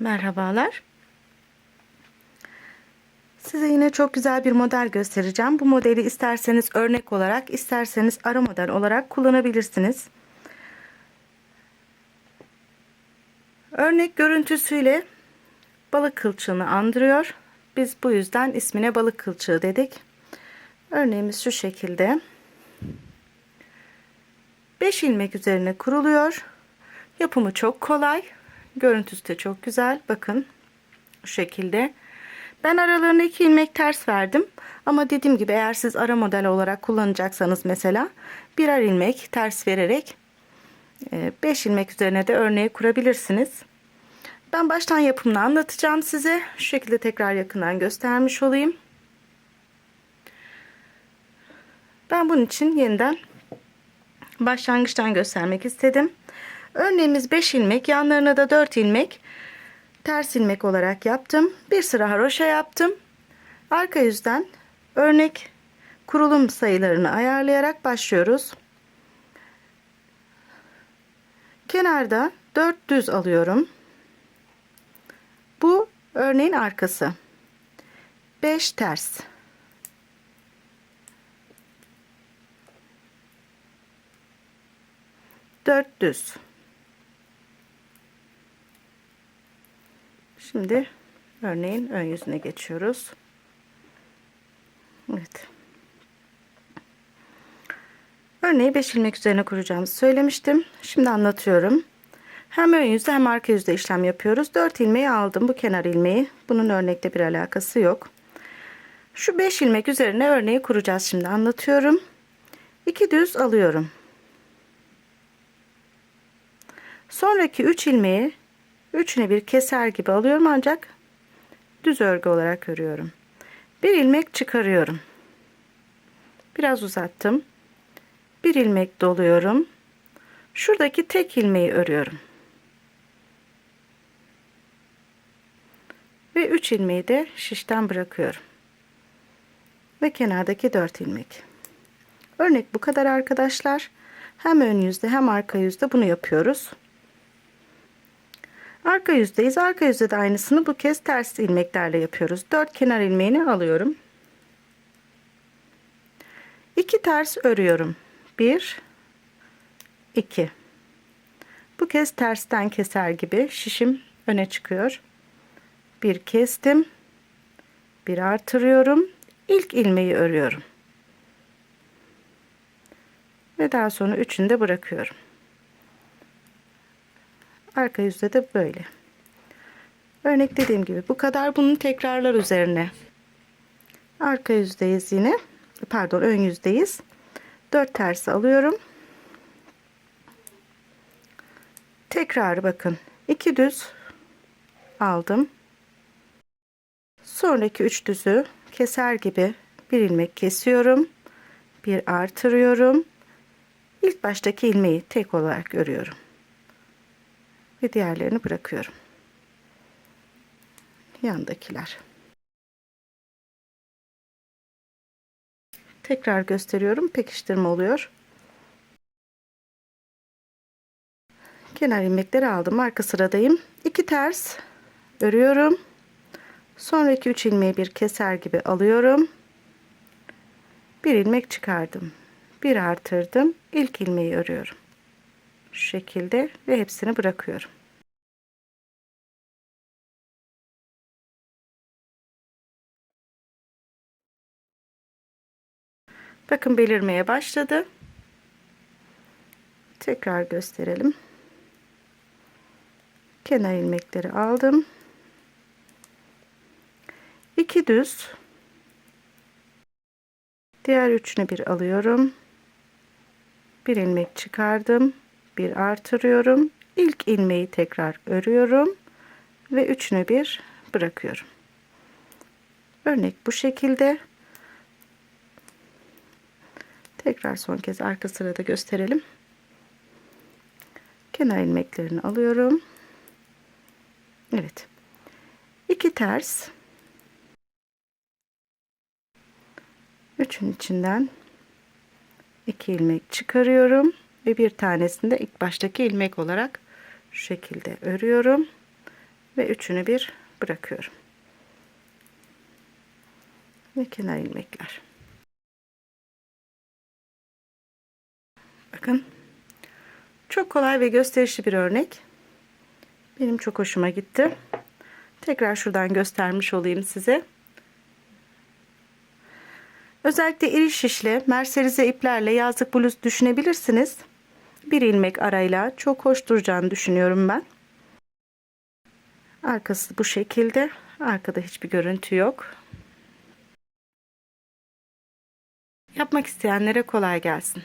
Merhabalar. Size yine çok güzel bir model göstereceğim. Bu modeli isterseniz örnek olarak, isterseniz ara model olarak kullanabilirsiniz. Örnek görüntüsüyle balık kılçığını andırıyor. Biz bu yüzden ismine balık kılçığı dedik. Örneğimiz şu şekilde. 5 ilmek üzerine kuruluyor. Yapımı çok kolay. Görüntüsü de çok güzel. Bakın bu şekilde. Ben aralarına 2 ilmek ters verdim. Ama dediğim gibi eğer siz ara model olarak kullanacaksanız mesela birer ilmek ters vererek 5 ilmek üzerine de örneği kurabilirsiniz. Ben baştan yapımını anlatacağım size. Şu şekilde tekrar yakından göstermiş olayım. Ben bunun için yeniden başlangıçtan göstermek istedim. Örneğimiz 5 ilmek, yanlarına da 4 ilmek ters ilmek olarak yaptım. Bir sıra haroşa yaptım. Arka yüzden örnek kurulum sayılarını ayarlayarak başlıyoruz. Kenarda 4 düz alıyorum. Bu örneğin arkası. 5 ters. Dört düz. Şimdi örneğin ön yüzüne geçiyoruz. Evet. Örneği 5 ilmek üzerine kuracağımızı söylemiştim. Şimdi anlatıyorum. Hem ön yüzde hem arka yüzde işlem yapıyoruz. 4 ilmeği aldım. Bu kenar ilmeği. Bunun örnekle bir alakası yok. Şu 5 ilmek üzerine örneği kuracağız şimdi anlatıyorum. 2 düz alıyorum. Sonraki 3 ilmeği üçüne bir keser gibi alıyorum ancak düz örgü olarak örüyorum. Bir ilmek çıkarıyorum. Biraz uzattım. Bir ilmek doluyorum. Şuradaki tek ilmeği örüyorum. Ve 3 ilmeği de şişten bırakıyorum. Ve kenardaki 4 ilmek. Örnek bu kadar arkadaşlar. Hem ön yüzde hem arka yüzde bunu yapıyoruz. Arka yüzdeyiz. Arka yüzde de aynısını bu kez ters ilmeklerle yapıyoruz. 4 kenar ilmeğini alıyorum. 2 ters örüyorum. 1 2 Bu kez tersten keser gibi şişim öne çıkıyor. Bir kestim. Bir artırıyorum. İlk ilmeği örüyorum. Ve daha sonra üçünü de bırakıyorum. Arka yüzde de böyle. Örnek dediğim gibi bu kadar bunun tekrarlar üzerine. Arka yüzdeyiz yine. Pardon ön yüzdeyiz. 4 tersi alıyorum. Tekrar bakın. 2 düz aldım. Sonraki 3 düzü keser gibi bir ilmek kesiyorum. Bir artırıyorum. İlk baştaki ilmeği tek olarak örüyorum ve diğerlerini bırakıyorum. Yandakiler. Tekrar gösteriyorum. Pekiştirme oluyor. Kenar ilmekleri aldım. Arka sıradayım. 2 ters örüyorum. Sonraki 3 ilmeği bir keser gibi alıyorum. Bir ilmek çıkardım. Bir artırdım. İlk ilmeği örüyorum şu şekilde ve hepsini bırakıyorum. Bakın belirmeye başladı. Tekrar gösterelim. Kenar ilmekleri aldım. 2 düz. Diğer üçünü bir alıyorum. Bir ilmek çıkardım bir artırıyorum. İlk ilmeği tekrar örüyorum ve üçünü bir bırakıyorum. Örnek bu şekilde. Tekrar son kez arka sırada gösterelim. Kenar ilmeklerini alıyorum. Evet. İki ters. Üçün içinden iki ilmek çıkarıyorum ve bir tanesini de ilk baştaki ilmek olarak şu şekilde örüyorum ve üçünü bir bırakıyorum. Ve kenar ilmekler. Bakın. Çok kolay ve gösterişli bir örnek. Benim çok hoşuma gitti. Tekrar şuradan göstermiş olayım size. Özellikle iri şişli merserize iplerle yazlık bluz düşünebilirsiniz. Bir ilmek arayla çok hoş duracağını düşünüyorum ben. Arkası bu şekilde. Arkada hiçbir görüntü yok. Yapmak isteyenlere kolay gelsin.